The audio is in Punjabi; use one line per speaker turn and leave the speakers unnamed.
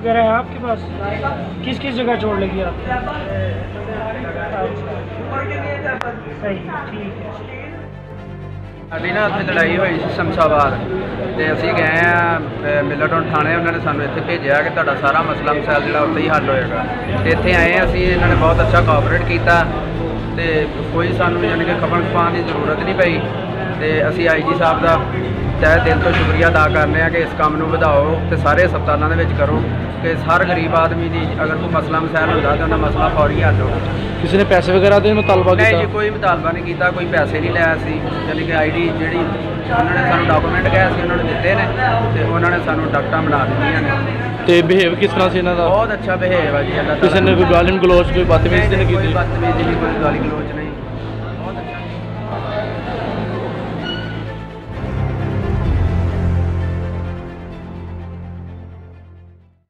आपके पास किस किस जगह चोट लगी आपको सही ठीक है
ਸਾਡੀ ਨਾ ਉੱਥੇ ਲੜਾਈ ਹੋਈ ਸੀ ਸ਼ਮਸ਼ਾਬਾਦ ਤੇ ਅਸੀਂ ਗਏ ਆ ਮਿਲਟਨ ਥਾਣੇ ਉਹਨਾਂ ਨੇ ਸਾਨੂੰ ਇੱਥੇ ਭੇਜਿਆ ਕਿ ਤੁਹਾਡਾ ਸਾਰਾ ਮਸਲਾ ਮਸਾਇਲ ਜਿਹੜਾ ਉੱਥੇ ਹੀ ਹੱਲ ਹੋਏਗਾ ਤੇ ਇੱਥੇ ਆਏ ਹਾਂ ਅਸੀਂ ਇਹਨਾਂ ਨੇ ਬਹੁਤ ਅੱਛਾ ਕੋਆਪਰੇਟ ਕੀਤਾ ਤੇ ਕੋਈ ਸਾਨੂੰ ਯਾਨੀ ਕਿ ਖਪਣ ਖਪਾਉਣ ਦੀ ਜ਼ਰੂਰਤ ਨਹੀਂ ਪਈ ਤੇ ਅਸੀਂ ਆਈਜੀ ਸਾਹਿਬ ਦਾ ਤਹਿ ਦਿਲ ਤੋਂ ਸ਼ੁਕਰੀਆ ਅਦਾ ਕਰਨੇ ਆ ਕਿ ਇਸ ਕੰਮ ਨੂੰ ਵਧਾਓ ਤੇ ਸਾਰੇ ਹਸਪਤਾਲਾਂ ਦੇ ਵਿੱਚ ਕਰੋ ਕਿ ਹਰ ਗਰੀਬ ਆਦਮੀ ਦੀ ਅਗਰ ਕੋਈ ਮਸਲਾ ਮਸਾਇਲ ਹੁੰਦਾ ਤਾਂ ਉਹਦਾ ਮਸਲਾ ਫੌਰੀ ਹੱਲ ਹੋਵੇ।
ਕਿਸੇ ਨੇ ਪੈਸੇ ਵਗੈਰਾ ਦੇ ਮੁਤਾਲਬਾ
ਨਹੀਂ ਜੀ
ਕੀਤਾ
ਕੋਈ ਮੁਤਾਲਬਾ ਨਹੀਂ ਕੀਤਾ ਕੋਈ ਪੈਸੇ ਨਹੀਂ ਲਿਆ ਸੀ। ਯਾਨੀ ਕਿ ਆਈਡੀ ਜਿਹੜੀ ਉਹਨਾਂ ਨੇ ਸਾਨੂੰ ਡਾਕੂਮੈਂਟ ਕਿਹਾ ਸੀ ਉਹਨਾਂ ਨੇ ਦਿੱਤੇ ਨੇ ਤੇ ਉਹਨਾਂ ਨੇ ਸਾਨੂੰ ਡਾਕਟਰਾਂ ਬਣਾ ਦਿੱਤੀਆਂ ਨੇ।
ਤੇ ਬਿਹੇਵ ਕਿਸ ਤਰ੍ਹਾਂ ਸੀ ਇਹਨਾਂ ਦਾ?
ਬਹੁਤ ਅੱਛਾ ਬਿਹੇਵ ਹੈ ਜੀ ਅੱਲਾਹ
ਕਿਸੇ ਨੇ ਕੋਈ ਗਾਲੀਨ ਗਲੋਚ ਕੋਈ ਬਦਤਮੀਜ਼ੀ ਨਹੀਂ
ਕੋਈ
ਕੀਤੀ?
ਬਦਤਮੀਜ਼ੀ ਨਹੀਂ ਕੋਈ ਗਾਲੀ ਗਲੋਚ ਨਹੀਂ।